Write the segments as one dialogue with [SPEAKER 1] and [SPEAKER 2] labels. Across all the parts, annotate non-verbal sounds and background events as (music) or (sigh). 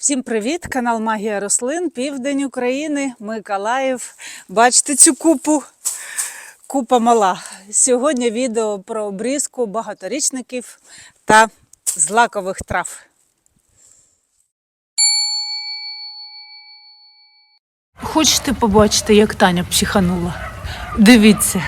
[SPEAKER 1] Всім привіт! Канал Магія рослин, Південь України, Миколаїв. Бачите цю купу? Купа мала. Сьогодні відео про обрізку багаторічників та злакових трав. Хочете побачити, як Таня психанула? Дивіться.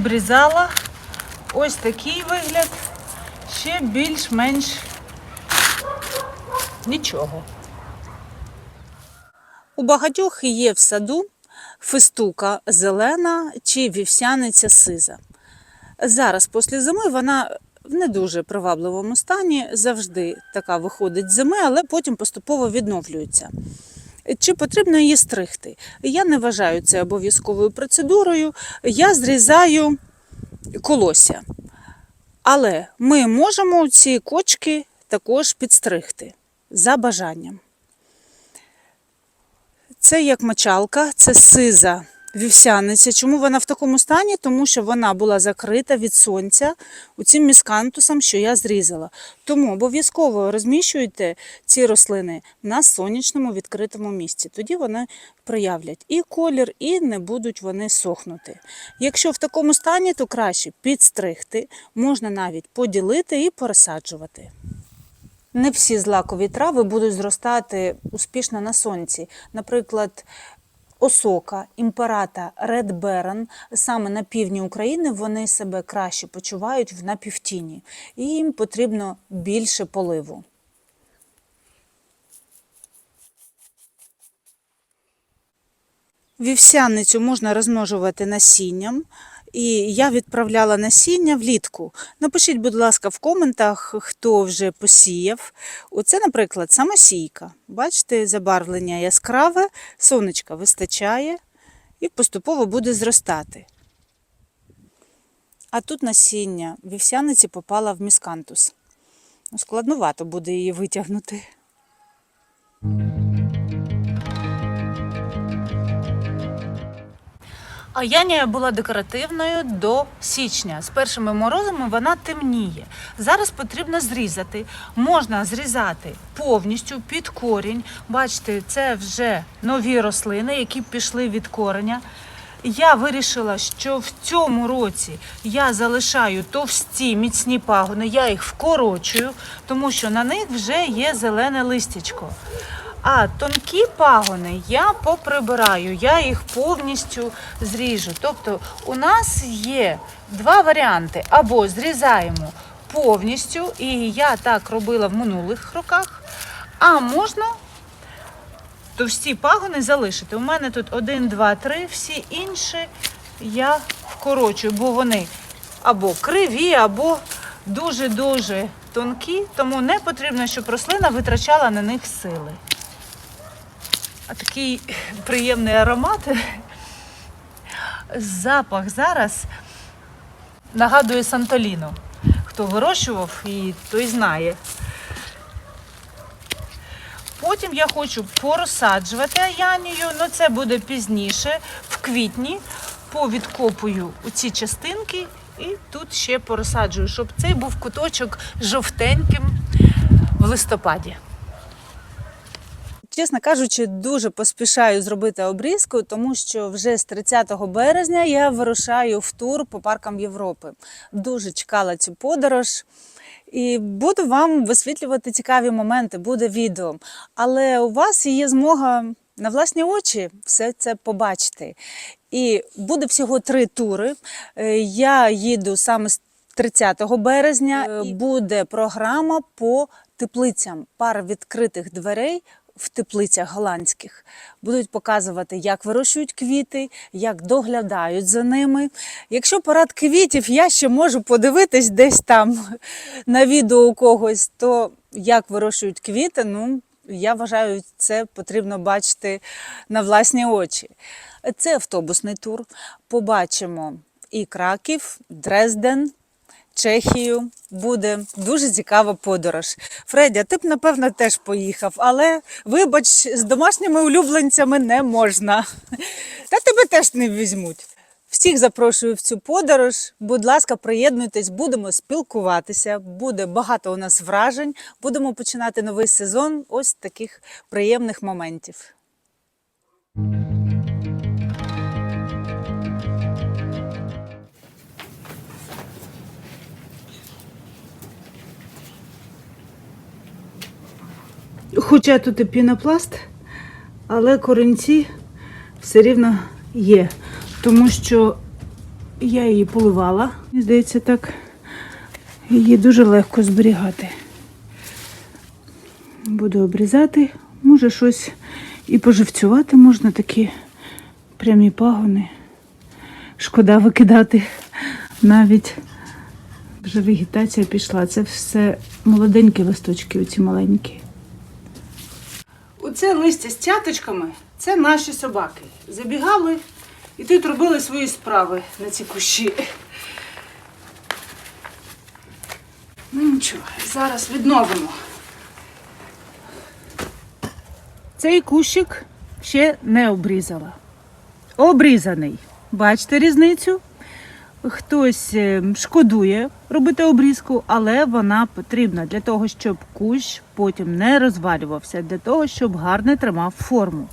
[SPEAKER 1] Пообрізала. Ось такий вигляд. Ще більш-менш нічого. У багатьох є в саду фистука зелена чи вівсяниця сиза. Зараз, після зими, вона в не дуже привабливому стані, завжди така виходить зими, але потім поступово відновлюється. Чи потрібно її стригти? Я не вважаю це обов'язковою процедурою. Я зрізаю колосся. Але ми можемо ці кочки також підстригти за бажанням. Це як мочалка, це сиза вівсяниця. Чому вона в такому стані? Тому що вона була закрита від сонця цим міскантусом, що я зрізала. Тому обов'язково розміщуйте ці рослини на сонячному відкритому місці. Тоді вони проявлять і колір, і не будуть вони сохнути. Якщо в такому стані, то краще підстригти, можна навіть поділити і пересаджувати. Не всі злакові трави будуть зростати успішно на сонці. Наприклад, осока, імперата, Редберен саме на півдні України вони себе краще почувають в напівтіні, і їм потрібно більше поливу. Вівсяницю можна розмножувати насінням. І я відправляла насіння влітку. Напишіть, будь ласка, в коментах, хто вже посіяв. Оце, наприклад, самосійка. Бачите, забарвлення яскраве, сонечка вистачає і поступово буде зростати. А тут насіння вівсяниці попала в міскантус. Ну, Складнувато буде її витягнути. А Янія була декоративною до січня. З першими морозами вона темніє. Зараз потрібно зрізати. Можна зрізати повністю під корінь. Бачите, це вже нові рослини, які пішли від кореня. Я вирішила, що в цьому році я залишаю товсті міцні пагони, я їх вкорочую, тому що на них вже є зелене листячко. А тонкі пагони я поприбираю, я їх повністю зріжу. Тобто у нас є два варіанти: або зрізаємо повністю, і я так робила в минулих роках, а можна товсті пагони залишити. У мене тут один, два, три, всі інші я вкорочую, бо вони або криві, або дуже-дуже тонкі, тому не потрібно, щоб рослина витрачала на них сили. Такий приємний аромат. Запах зараз нагадує Сантоліно. Хто вирощував, і той знає. Потім я хочу порозсаджувати аянію, але це буде пізніше, в квітні, повідкопую ці частинки і тут ще порозсаджую, щоб цей був куточок жовтеньким в листопаді. Чесно кажучи, дуже поспішаю зробити обрізку, тому що вже з 30 березня я вирушаю в тур по паркам Європи. Дуже чекала цю подорож. І буду вам висвітлювати цікаві моменти, буде відео. Але у вас є змога на власні очі все це побачити. І буде всього три тури. Е, Я їду саме з 30 березня. Е, Буде програма по теплицям, пара відкритих дверей в теплицях голландських. Будуть показувати, як вирощують квіти, як доглядають за ними. Якщо парад квітів я ще можу подивитись десь там (laughs) на відео у когось, то як вирощують квіти, ну я вважаю, це потрібно бачити на власні очі. Це автобусний тур. Побачимо і Краків, Дрезден, Чехію. Буде дуже цікава подорож. Фредя, ти б, напевно, теж поїхав, але вибач, з домашніми улюбленцями не можна. Та тебе теж не візьмуть. Всіх запрошую в цю подорож. Будь ласка, приєднуйтесь, будемо спілкуватися. Буде багато у нас вражень. Будемо починати новий сезон ось таких приємних моментів. Хоча тут і пінопласт, але корінці все рівно є. Тому що я її поливала. Мені здається, так її дуже легко зберігати. Буду обрізати, може щось і поживцювати можна такі прямі пагони. Шкода викидати навіть. Вже вегетація пішла. Це все молоденькі листочки, оці маленькі. Оце листя з цяточками це наші собаки. Забігали і тут робили свої справи на ці кущі. Ну нічого, зараз відновимо. Цей кущик ще не обрізала. Обрізаний. Бачите різницю? Хтось е, шкодує робити обрізку, але вона потрібна для того, щоб кущ потім не розвалювався, для того, щоб гарно тримав форму.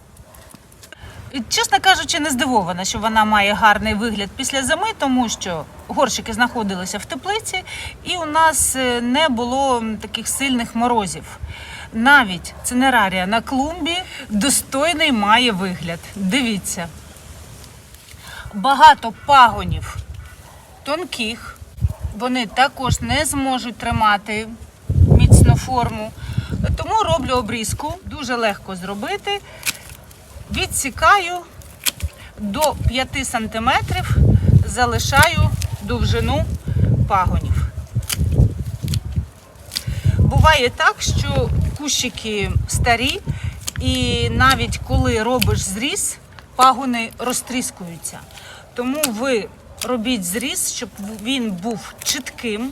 [SPEAKER 1] Чесно кажучи, не здивована, що вона має гарний вигляд після зими, тому що горщики знаходилися в теплиці, і у нас е, не було таких сильних морозів. Навіть цинерарія на клумбі достойний має вигляд. Дивіться. Багато пагонів тонких. Вони також не зможуть тримати міцну форму. Тому роблю обрізку. Дуже легко зробити. Відсікаю до 5 см, залишаю довжину пагонів. Буває так, що кущики старі, і навіть коли робиш зріз, пагони розтріскуються. Тому ви робіть зріз, щоб він був чітким,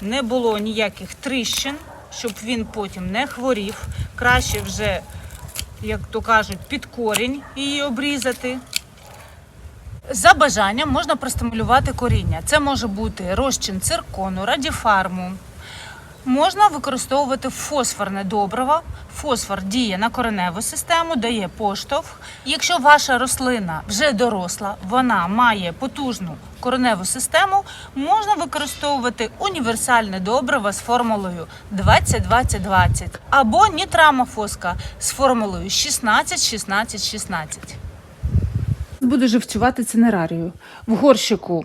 [SPEAKER 1] не було ніяких тріщин, щоб він потім не хворів. Краще вже, як то кажуть, під корінь її обрізати. За бажанням можна простимулювати коріння. Це може бути розчин циркону, радіфарму. Можна використовувати фосфорне добриво. Фосфор діє на кореневу систему, дає поштовх. Якщо ваша рослина вже доросла, вона має потужну кореневу систему, можна використовувати універсальне добриво з формулою 20-20-20 або нітрамофоска з формулою 16-16-16. Буду живцювати цинерарію. В горщику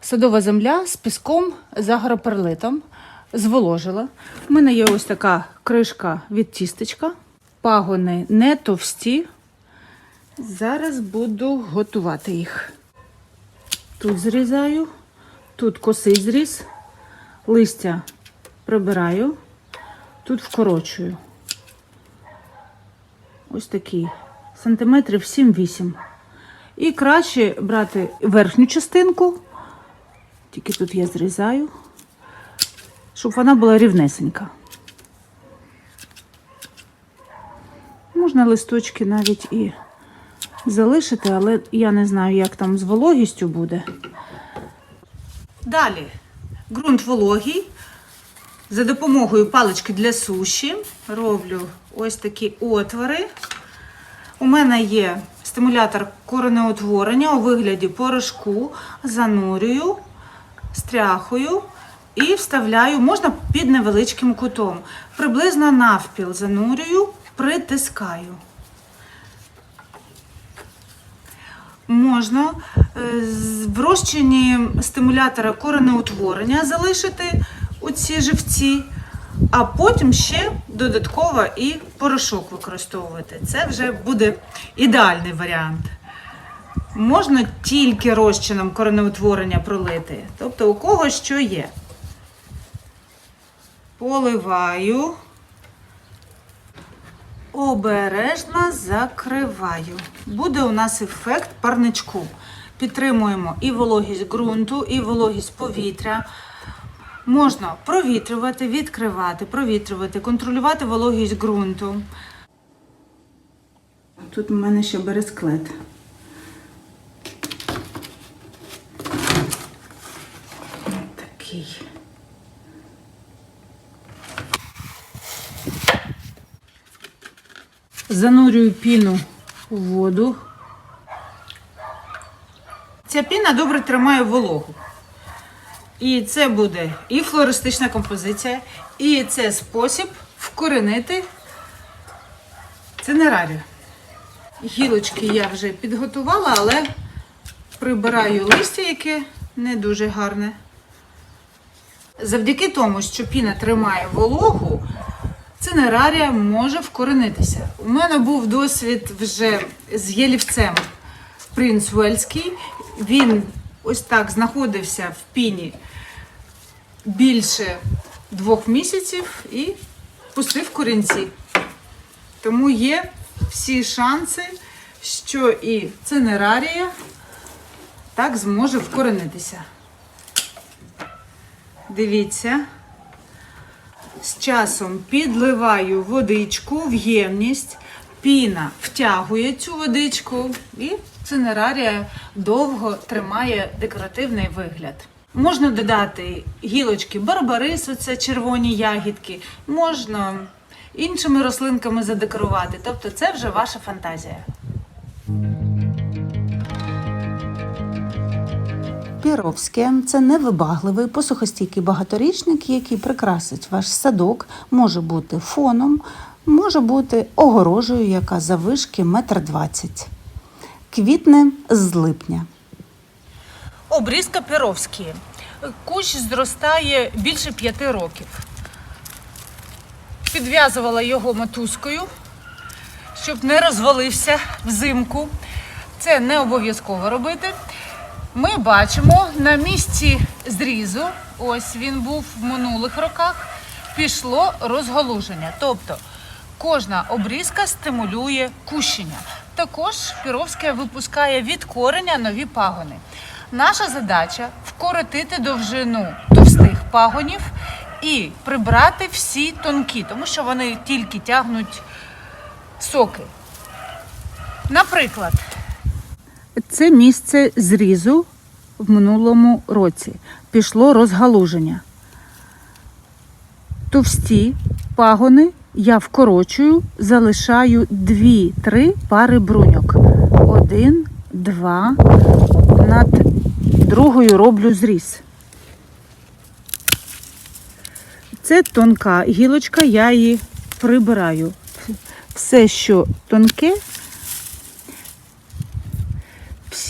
[SPEAKER 1] садова земля з піском з агроперлитом. Зволожила. У мене є ось така кришка від тістечка. Пагони не товсті. Зараз буду готувати їх. Тут зрізаю, тут косий зріз, листя прибираю, тут вкорочую. Ось такий сантиметрів 7-8. І краще брати верхню частинку, тільки тут я зрізаю, щоб вона була рівнесенька. Можна листочки навіть і залишити, але я не знаю, як там з вологістю буде. Далі ґрунт вологий. За допомогою палички для суші роблю ось такі отвори. У мене є стимулятор коренеутворення у вигляді порошку, занурюю, стряхую і вставляю, можна під невеличким кутом. Приблизно навпіл занурюю, притискаю. Можна е, в розчині стимулятора коренеутворення залишити оці живці, а потім ще додатково і порошок використовувати. Це вже буде ідеальний варіант. Можна тільки розчином коренеутворення пролити, тобто у кого що є. Поливаю. Обережно закриваю. Буде у нас ефект парничку. Підтримуємо і вологість ґрунту, і вологість повітря. Можна провітрювати, відкривати, провітрювати, контролювати вологість ґрунту. Тут у мене ще бересклет. Такий. Занурюю піну у воду. Ця піна добре тримає вологу. І це буде і флористична композиція, і це спосіб вкоренити цинерарію. Гілочки я вже підготувала, але прибираю листя, яке не дуже гарне. Завдяки тому, що піна тримає вологу, цинерарія може вкоренитися. У мене був досвід вже з єлівцем принц Уельський. Він ось так знаходився в піні більше двох місяців і пустив корінці. Тому є всі шанси, що і цинерарія так зможе вкоренитися. Дивіться. З часом підливаю водичку в ємність, піна втягує цю водичку і цинерарія довго тримає декоративний вигляд. Можна додати гілочки барбарису, це червоні ягідки, можна іншими рослинками задекорувати. Тобто це вже ваша фантазія.
[SPEAKER 2] Піровське це невибагливий посухостійкий багаторічник, який прикрасить ваш садок, може бути фоном, може бути огорожею, яка завишки метр двадцять. Квітне з липня.
[SPEAKER 1] Обрізка Перовські. Кущ зростає більше п'яти років. Підв'язувала його мотузкою, щоб не розвалився взимку. Це не обов'язково робити. Ми бачимо на місці зрізу, ось він був в минулих роках, пішло розгалуження. Тобто кожна обрізка стимулює кущення. Також Піровська випускає від кореня нові пагони. Наша задача вкоротити довжину товстих пагонів і прибрати всі тонкі, тому що вони тільки тягнуть соки. Наприклад, це місце зрізу в минулому році. Пішло розгалуження. Товсті пагони я вкорочую, залишаю 2-3 пари бруньок. Один, два. Над другою роблю зріз. Це тонка гілочка, я її прибираю. Все, що тонке,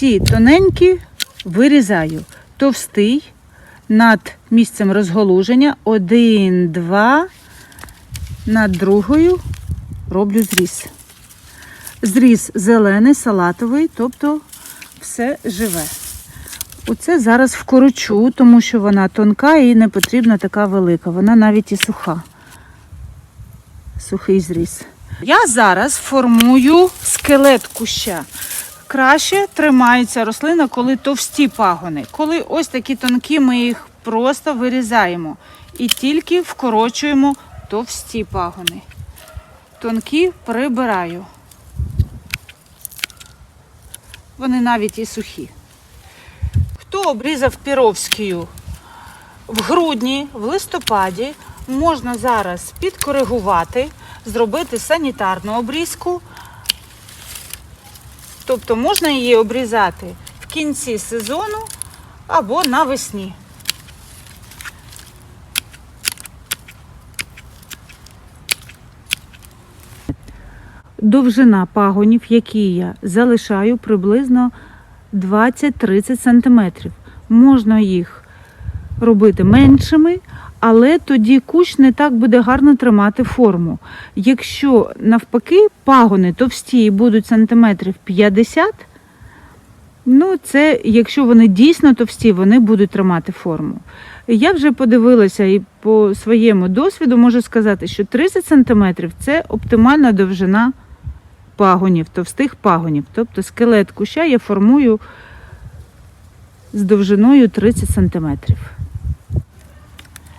[SPEAKER 1] всі тоненькі вирізаю. Товстий над місцем розголуження. Один, два. Над другою роблю зріз. Зріз зелений, салатовий, тобто все живе. Оце зараз вкорочу, тому що вона тонка і не потрібна така велика. Вона навіть і суха. Сухий зріз. Я зараз формую скелет куща. Краще тримається рослина, коли товсті пагони. Коли ось такі тонкі, ми їх просто вирізаємо і тільки вкорочуємо товсті пагони. Тонкі прибираю. Вони навіть і сухі. Хто обрізав піровською в грудні, в листопаді, можна зараз підкоригувати, зробити санітарну обрізку. Тобто можна її обрізати в кінці сезону або навесні. Довжина пагонів, які я залишаю, приблизно 20-30 см. Можна їх робити меншими, але тоді кущ не так буде гарно тримати форму. Якщо навпаки пагони товсті і будуть сантиметрів 50, ну це якщо вони дійсно товсті, вони будуть тримати форму. Я вже подивилася і по своєму досвіду можу сказати, що 30 см це оптимальна довжина пагонів, товстих пагонів. Тобто скелет куща я формую з довжиною 30 см.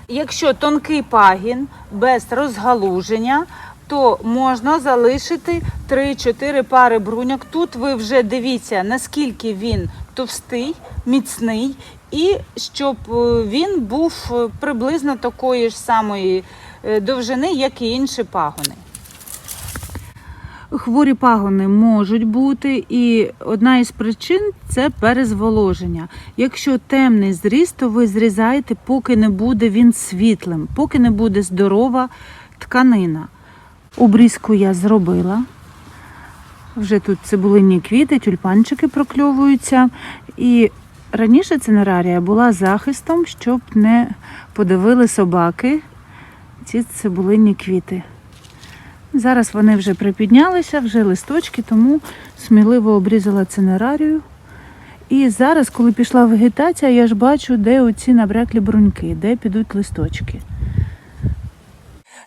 [SPEAKER 1] Якщо тонкий пагін без розгалуження, то можна залишити 3-4 пари бруньок. Тут ви вже дивіться, наскільки він товстий, міцний, і щоб е, він був е, приблизно такої ж самої е, довжини, як і інші пагони. Хворі пагони можуть бути, і одна із причин це перезволоження. Якщо темний зріз, то ви зрізаєте, поки не буде він світлим, поки не буде здорова тканина. Обрізку я зробила. Вже тут цибулинні квіти, тюльпанчики прокльовуються. І раніше цинерарія була захистом, щоб не подавили собаки ці цибулинні квіти. Зараз вони вже припіднялися, вже листочки, тому сміливо обрізала цинерарію. І зараз, коли пішла вегетація, я ж бачу, де оці набряклі бруньки, де підуть листочки.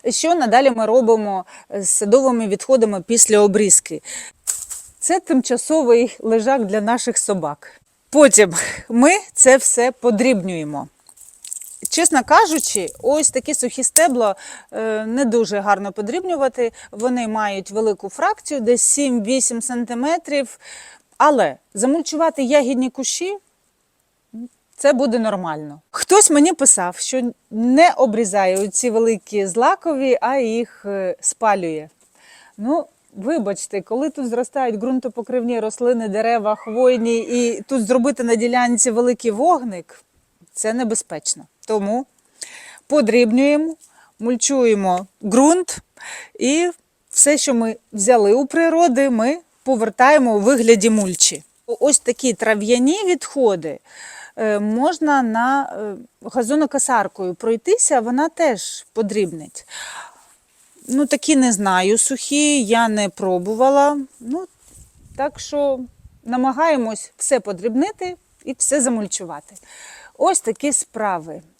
[SPEAKER 3] Що надалі ми робимо з садовими відходами після обрізки? Це тимчасовий лежак для наших собак. Потім ми це все подрібнюємо. Чесно кажучи, ось такі сухі стебла е, не дуже гарно подрібнювати. Вони мають велику фракцію, десь 7-8 см. Але замульчувати ягідні кущі це буде нормально. Хтось мені писав, що не обрізає ці великі злакові, а їх е, спалює. Ну, вибачте, коли тут зростають ґрунтопокривні рослини, дерева, хвойні, і тут зробити на ділянці великий вогник це небезпечно. Тому подрібнюємо, мульчуємо ґрунт і все, що ми взяли у природи, ми повертаємо у вигляді мульчі. Ось такі трав'яні відходи е, можна на е, газонокосаркою пройтися, вона теж подрібнить. Ну, такі не знаю, сухі, я не пробувала. Ну, так що намагаємось все подрібнити і все замульчувати. Ось такі справи.